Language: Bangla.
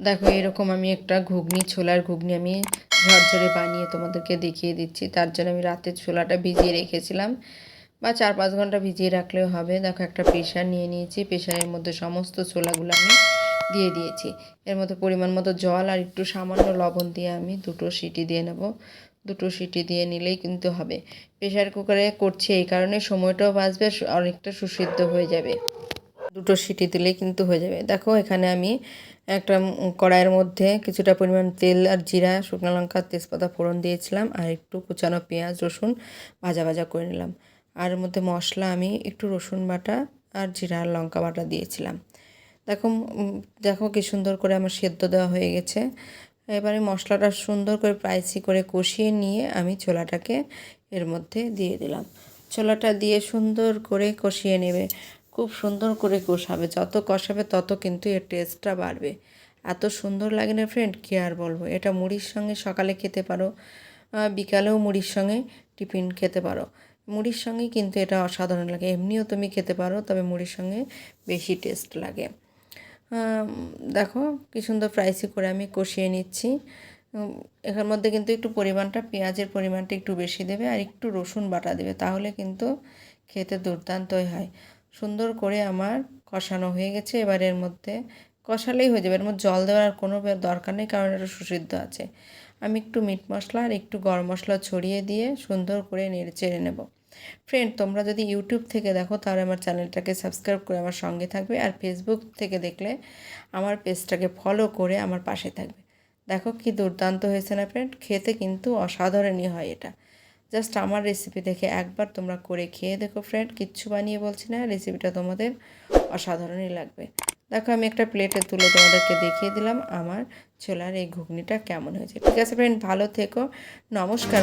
দেখো, এরকম আমি একটা ঘুগনি, ছোলার ঘুগনি আমি ঝরঝরে বানিয়ে তোমাদেরকে দেখিয়ে দিচ্ছি। তার জন্য আমি রাতে ছোলাটা ভিজিয়ে রেখেছিলাম বা চার পাঁচ ঘণ্টা ভিজিয়ে রাখলেও হবে। দেখো, একটা প্রেশার নিয়ে নিয়েছি। প্রেশারের মধ্যে সমস্ত ছোলাগুলো আমি দিয়ে দিয়েছি। এর মধ্যে পরিমাণ মতো জল আর একটু সামান্য লবণ দিয়ে আমি দুটো সিটি দিয়ে নেব। দুটো সিটি দিয়ে নিলেই কিন্তু হবে। প্রেশার কুকারে করছি এই কারণে সময়টাও বাঁচবে অনেকটা সুসিদ্ধ হয়ে যাবে। দুটো সিটি দিলেই কিন্তু হয়ে যাবে। দেখো, এখানে আমি একটা কড়াইয়ের মধ্যে কিছুটা পরিমাণ তেল আর জিরা, শুকনো লঙ্কা, তেজপাতা ফোড়ন দিয়েছিলাম আর একটু কুচানো পেঁয়াজ, রসুন ভাজা ভাজা করে নিলাম। আর মধ্যে মশলা আমি একটু রসুন বাটা আর জিরা আর লঙ্কা বাটা দিয়েছিলাম। দেখো দেখো কি সুন্দর করে আমার সেদ্ধ দেওয়া হয়ে গেছে। এবারে মশলাটা সুন্দর করে প্রাইসি করে কষিয়ে নিয়ে আমি ছোলাটাকে এর মধ্যে দিয়ে দিলাম। ছোলাটা দিয়ে সুন্দর করে কষিয়ে নেবে। খুব সুন্দর করে কষাবে। যত কষাবে, তত কিন্তু এর টেস্টটা বাড়বে। এত সুন্দর লাগে না ফ্রেন্ড কী আর বলব? এটা মুড়ির সঙ্গে সকালে খেতে পারো বিকালেও মুড়ির সঙ্গে টিফিন খেতে পারো। মুড়ির সঙ্গে কিন্তু এটা অসাধারণ লাগে। এমনিও তুমি খেতে পারো, তবে মুড়ির সঙ্গে বেশি টেস্ট লাগে। দেখো কি সুন্দর ফ্রাইসি করে আমি কষিয়ে নিচ্ছি। এখার মধ্যে কিন্তু একটু পরিমাণটা, পেঁয়াজের পরিমাণটা একটু বেশি দেবে আর একটু রসুন বাটা দেবে, তাহলে কিন্তু খেতে দুর্দান্তই হয়। সুন্দর করে আমার কষানো হয়ে গেছে। এবার এর মধ্যে কষালেই হয়ে যাবে। এর মধ্যে জল দেওয়ার কোনো দরকার নেই, কারণ এটা সুসিদ্ধ আছে। আমি একটু মিট মশলা আর একটু গরম মশলা ছড়িয়ে দিয়ে সুন্দর করে নেড়ে চেড়ে নেব। ফ্রেন্ড তোমরা যদি ইউটিউব থেকে দেখো, তাহলে আমার চ্যানেলটাকে সাবস্ক্রাইব করে আমার সঙ্গে থাকবে আর ফেসবুক থেকে দেখলে আমার পেজটাকে ফলো করে আমার পাশে থাকবে। দেখো কি দুর্দান্ত হয়েছে না ফ্রেন্ড খেতে কিন্তু অসাধারণই হয় এটা। জাস্ট আমার রেসিপি দেখে একবার তোমরা করে খেয়ে দেখো ফ্রেন্ড কিচ্ছু বানিয়ে বলছি না রেসিপিটা তোমাদের অসাধারণই লাগবে। দেখো আমি একটা প্লেটে তুলে তোমাদেরকে দেখিয়ে দিলাম আমার ছোলার এই ঘুগনিটা কেমন হয়েছে। ঠিক আছে ফ্রেন্ড ভালো থেকো, নমস্কার